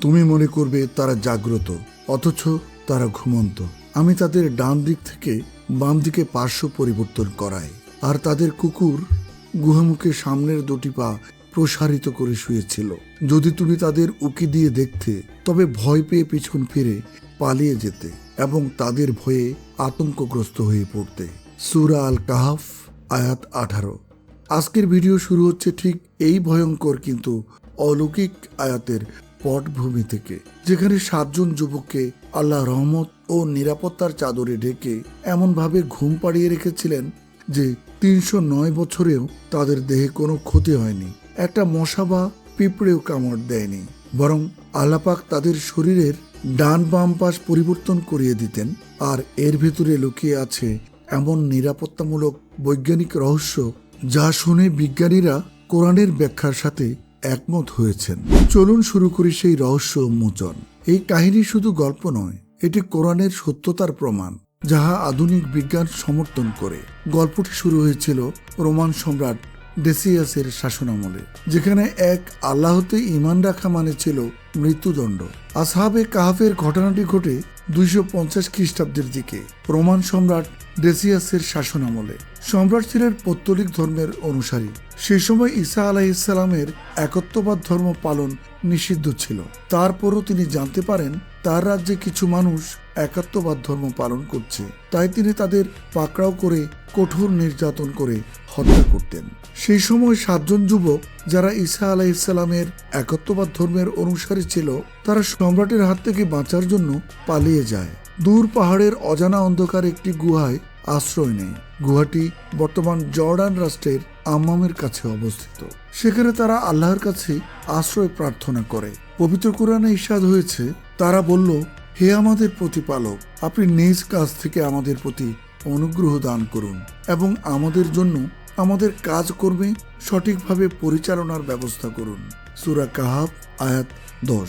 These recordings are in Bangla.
তুমি মনে করবে তারা জাগ্রত, অথচ তারা ঘুমন্ত। আমি তাদের ডান দিক থেকে বাম দিকে পার্শ্ব পরিবর্তন করাই, আর তাদের কুকুর গুহামুখে সামনের দুটি পা প্রসারিত করে শুয়েছিল। যদি তুমি তাদের উকি দিয়ে দেখতে, তবে ভয় পেয়ে পিছন ফিরে পালিয়ে যেতে এবং তাদের ভয়ে আতঙ্কগ্রস্ত হয়ে পড়তে। সুরা আল কাহাফ আয়াত আঠারো। আজকের ভিডিও শুরু হচ্ছে ঠিক এই ভয়ঙ্কর কিন্তু অলৌকিক আয়াতের পটভূমি থেকে, যেখানে সাতজন যুবককে আল্লাহ রহমত ও নিরাপত্তার চাদরে ঢেকে এমনভাবে ঘুম পাড়িয়ে রেখেছিলেন যে তিনশো নয় বছরেও তাদের দেহে কোনো ক্ষতি হয়নি। একটা মশা বা পিঁপড়েও কামড় দেয়নি। বরং আল্লাপাক তাদের শরীরের ডান বাম পাশ পরিবর্তন করিয়ে দিতেন আর এর ভেতরে লুকিয়ে আছে এমন নিরাপত্তামূলক বৈজ্ঞানিক রহস্য যা শুনে বিজ্ঞানীরা কোরআনের ব্যাখ্যার সাথে একমত হয়েছেন। চলুন শুরু করি সেই রহস্য উন্মোচন। এই কাহিনী শুধু গল্প নয়, এটি কোরআনের সত্যতার প্রমাণ, যাহা আধুনিক বিজ্ঞান সমর্থন করে। গল্পটি শুরু হয়েছিল রোমান সম্রাট ডেসিয়াসের শাসনামলে, যেখানে এক আল্লাহতে ইমান রাখা মানে ছিল মৃত্যুদণ্ড। আসহাবে কাহাফের ঘটনাটি ঘটে দুইশো পঞ্চাশ খ্রিস্টাব্দের দিকে। রোমান সম্রাট ডেসিয়াসের শাসনামলে সম্রাট ছিলেন পত্তলিক ধর্মের অনুসারী। সেই সময় ঈসা আলাইসালামের একত্ববাদ ধর্ম পালন নিষিদ্ধ ছিল। তারপরও তিনি জানতে পারেন, তার রাজ্যে কিছু মানুষ একাত্মবাদ ধর্ম পালন করছে। তাই তিনি তাদের পাকড়াও করে, কঠোর নির্যাতন করে হত্যা করতেন। সেই সময় সাতজন যুবক যারা ঈসা আলাইসালামের একত্ববাদ ধর্মের অনুসারী ছিল, তারা সম্রাটের হাত থেকে বাঁচার জন্য পালিয়ে যায়। দূর পাহাড়ের অজানা অন্ধকার একটি গুহায় আশ্রয় নেয়। গুহাটি বর্তমান জর্ডান রাষ্ট্রের আম্মামের কাছে অবস্থিত। সেখানে তারা আল্লাহর কাছে আশ্রয় প্রার্থনা করে। পবিত্র কোরআনে ইস্বাদ হয়েছে, তারা বলল, হে আমাদের প্রতিপালক, আপনি নিজ কাছ থেকে আমাদের প্রতি অনুগ্রহ দান করুন এবং আমাদের জন্য আমাদের কাজ কর্মে সঠিকভাবে পরিচালনার ব্যবস্থা করুন। সুরা কাহাব আয়াত দশ।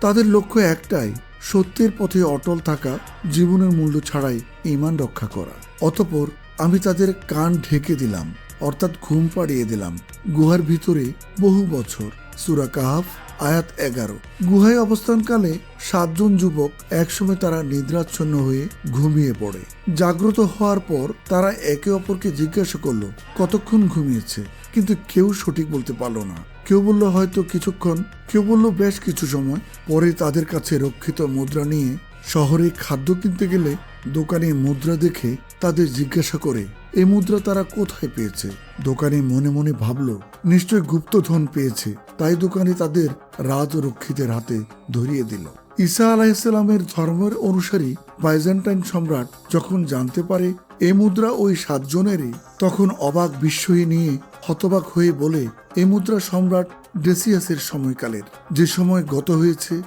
তাদের লক্ষ্য একটাই সত্যের পথে অটল থাকা জীবনের মূল্য ছাড়াই ইমান রক্ষা করা। অতপর আমি তাদের কান ঢেকে দিলাম, অর্থাৎ ঘুম পাড়িয়ে দিলাম। গুহার ভিতরে বহু বছর। সুরা কাহাফ আয়াত এগারো। গুহায় অবস্থানকালে সাতজন যুবক একসময় তারা নিদ্রাচ্ছন্ন হয়ে ঘুমিয়ে পড়ে। জাগ্রত হওয়ার পর তারা একে অপরকে জিজ্ঞাসা করল, কতক্ষণ ঘুমিয়েছে? কিন্তু কেউ সঠিক বলতে পারল না। কেউ বলল, হয়তো কিছুক্ষণ। কেউ বলল, বেশ কিছু সময়। পরে তাদের কাছে রক্ষিত মুদ্রা নিয়ে শহরে খাদ্য কিনতে গেলে দোকানে মুদ্রা দেখে তাদের জিজ্ঞাসা করে এই মুদ্রা তারা কোথায় পেয়েছে? দোকানে মনে মনে ভাবলো, নিশ্চয় গুপ্তধন পেয়েছে। তাই দোকানে তাদের রাজরক্ষীদের হাতে ধরিয়ে দিল। ঈসা আলাহিসাল্লামের ধর্মের অনুসারী বাইজেন্টাইন সম্রাট যখন জানতে পারে এ মুদ্রা ওই সাতজনেরই, তখন অবাক বিস্ময়ে নিয়ে হতবাক হয়ে বলে, এ মুদ্রা সম্রাট ডেসিয়াসের সময়কালের। যে সময় গত হয়েছে,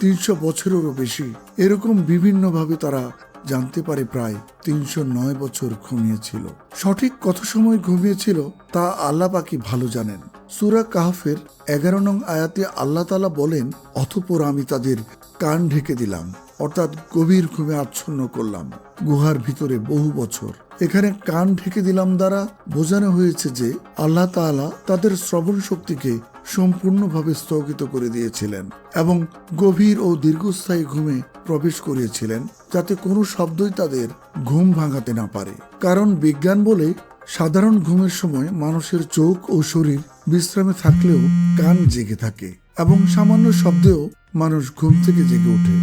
তিনশো বছরেরও বেশি। এরকম বিভিন্নভাবে তারা জানতে পারে প্রায় তিনশো নয় বছর ঘুমিয়েছিল। সঠিক কত সময় ঘুমিয়েছিল তা আল্লাহ পাকি ভালো জানেন। সুরা কাহফের এগারো নং আয়াতে আল্লাহ তালা বলেন অথপর আমি তাদের কান ঢেকে দিলাম, অর্থাৎ গভীর ঘুমে আচ্ছন্ন করলাম, গুহার ভিতরে বহু বছর। এখানে কান ঢেকে দিলাম দ্বারা বোঝানো হয়েছে যে আল্লাহ তাআলা তাদের শ্রবণ শক্তিকে সম্পূর্ণভাবে স্থগিত করে দিয়েছিলেন এবং গভীর ও দীর্ঘস্থায়ী ঘুমে প্রবেশ করিয়েছিলেন। যাতে কোনো শব্দই তাদের ঘুম ভাঙাতে না পারে। কারণ বিজ্ঞান বলে সাধারণ ঘুমের সময় মানুষের চোখ ও শরীর বিশ্রামে থাকলেও কান জেগে থাকে এবং সামান্য শব্দেও মানুষ ঘুম থেকে জেগে ওঠে।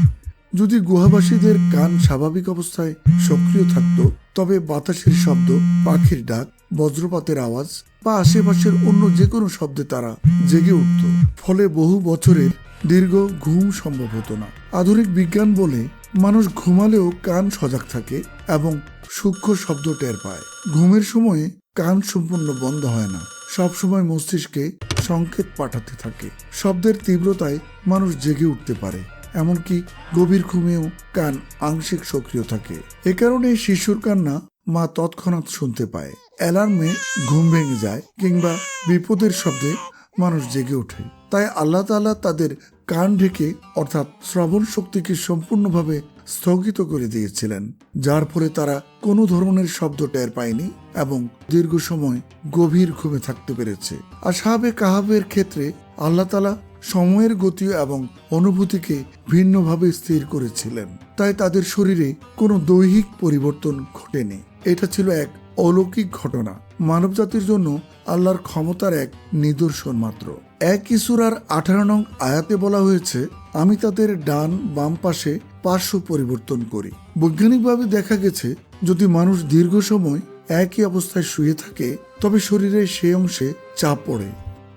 যদি গুহাবাসীদের কান স্বাভাবিক অবস্থায় সক্রিয় থাকত, তবে বাতাসের শব্দ, পাখির ডাক, বজ্রপাতের আওয়াজ বা আশেপাশের অন্য যে কোনো শব্দে তারা জেগে উঠত। ফলে বহু বছরের দীর্ঘ ঘুম সম্ভব হতো না। আধুনিক বিজ্ঞান বলে মানুষ ঘুমালেও কান সজাগ থাকে এবং সূক্ষ্ম শব্দ টের পায়। ঘুমের সময়ে কান সম্পূর্ণ বন্ধ হয় না। সবসময় মস্তিষ্কে সংকেত পাঠাতে থাকে। শব্দের তীব্রতায় মানুষ জেগে উঠতে পারে, এমনকি গভীর ঘুমেও কান আংশিক সক্রিয় থাকে। এ কারণে শিশুর কান্না মা তৎক্ষণাৎ শুনতে পায়। অ্যালার্মে ঘুম ভেঙে যায় কিংবা বিপদের শব্দে মানুষ জেগে ওঠে। তাই আল্লাহ তাআলা তাদের কান ঢেকে, অর্থাৎ শ্রবণ শক্তিকে সম্পূর্ণভাবে স্থগিত করে দিয়েছিলেন, যার ফলে তারা কোনো ধরনের শব্দ টের পায়নি এবং দীর্ঘ সময় গভীর ঘুমে থাকতে পেরেছে। আর সাহাবে কাহাবের ক্ষেত্রে আল্লাহ তালা সময়ের গতি এবং অনুভূতিকে ভিন্নভাবে স্থির করেছিলেন। তাই তাদের শরীরে কোনো দৈহিক পরিবর্তন ঘটেনি। এটা ছিল এক অলৌকিক ঘটনা। মানবজাতির জন্য আল্লাহর ক্ষমতার এক নিদর্শন মাত্র। এক ইসুরার আঠারো নং আয়াতে বলা হয়েছে, আমি তাদের ডান বাম পাশে পার্শ্ব পরিবর্তন করি। বৈজ্ঞানিকভাবে দেখা গেছে, যদি মানুষ দীর্ঘ সময় একই অবস্থায় শুয়ে থাকে, তবে শরীরের সেই অংশে চাপ পড়ে।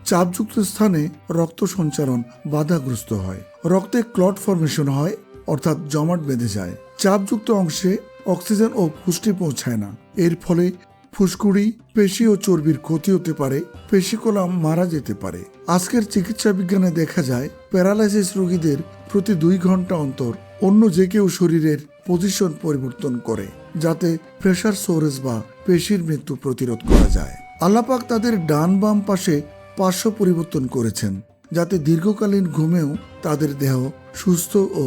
চাপযুক্ত স্থানে রক্ত সঞ্চারণ বাধাগ্রস্ত হয়। রক্তে ক্লট ফর্মেশন হয়, অর্থাৎ জমাট বেঁধে যায়। চাপযুক্ত অংশে অক্সিজেন ও পুষ্টি পৌঁছায় না। এর ফলে ফুসকুড়ি, পেশি ও চর্বির ক্ষতি হতে পারে পেশিকলাম মারা যেতে পারে। আজকের চিকিৎসা বিজ্ঞানে দেখা যায়, প্যারালাইসিস রোগীদের প্রতি দুই ঘণ্টা অন্তর অন্য যে কেউ শরীরের পজিশন পরিবর্তন করে, যাতে প্রেশার সোরেজ বা পেশির মৃত্যু প্রতিরোধ করা যায়। আল্লাপাক তাদের ডান বাম পাশে পার্শ্ব পরিবর্তন করেছেন, যাতে দীর্ঘকালীন ঘুমেও তাদের দেহ সুস্থ ও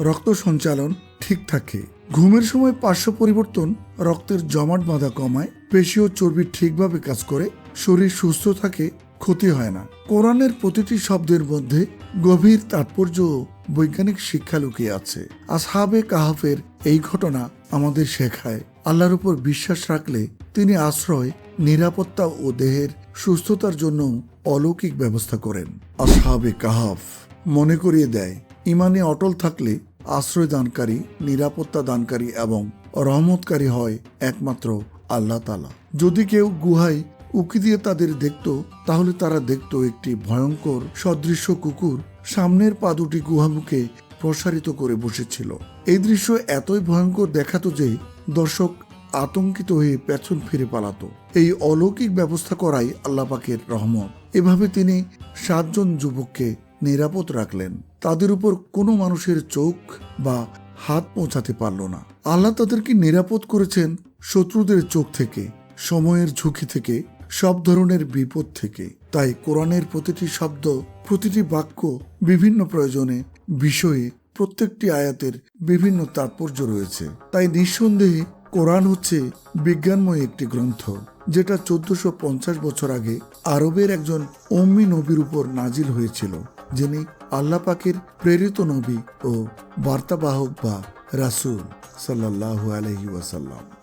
রক্ত সঞ্চালন ঠিক থাকে। ঘুমের সময় পার্শ্ব পরিবর্তন, রক্তের জমাট বাঁধা কমায়, পেশি ও চর্বি ঠিকভাবে কাজ করে, শরীর সুস্থ থাকে, ক্ষতি হয় না। কোরআনের প্রতিটি শব্দের মধ্যে গভীর তাৎপর্য বৈজ্ঞানিক শিক্ষা লুকিয়ে আছে। আসহাবে কাহাফের এই ঘটনা আমাদের শেখায়। আল্লাহর উপর বিশ্বাস রাখলে তিনি আশ্রয়, নিরাপত্তা ও দেহের সুস্থতার জন্য অলৌকিক ব্যবস্থা করেন। আসহাবে কাহাফ মনে করিয়ে দেয়, ইমানে অটল থাকলে আশ্রয় দানকারী নিরাপত্তা দানকারী এবং রহমতকারী হয় একমাত্র আল্লাহ তালা যদি কেউ গুহায় উকি দিয়ে তাদের দেখত, তাহলে তারা দেখত একটি ভয়ঙ্কর সদৃশ্য কুকুর সামনের পা দুটি গুহামুখে প্রসারিত করে বসেছিল। এই দৃশ্য এতই ভয়ঙ্কর দেখাতো যে দর্শক আতঙ্কিত হয়ে পেছন ফিরে পালাতো। এই অলৌকিক ব্যবস্থা করাই আল্লাপাকের রহমত। এভাবে তিনি সাতজন যুবককে নিরাপদ রাখলেন। তাদের উপর কোনো মানুষের চোখ বা হাত পৌঁছাতে পারল না। আল্লাহ তাদেরকে নিরাপদ করেছেন শত্রুদের চোখ থেকে, সময়ের ঝুঁকি থেকে, সব ধরনের বিপদ থেকে। তাই কোরআনের প্রতিটি শব্দ, প্রতিটি বাক্য বিভিন্ন প্রয়োজনে, বিষয়ে, প্রত্যেকটি আয়াতের বিভিন্ন তাৎপর্য রয়েছে। তাই নিঃসন্দেহে কোরআন হচ্ছে বিজ্ঞানময় একটি গ্রন্থ, যেটা চোদ্দশো বছর আগে আরবের একজন অম্মি নবীর উপর নাজিল হয়েছিল। যিনি আল্লাহ পাকের প্রেরিত নবী ও বার্তাবাহক বা রাসুল সাল্লাহ আলহি ওয়াসাল্লাম।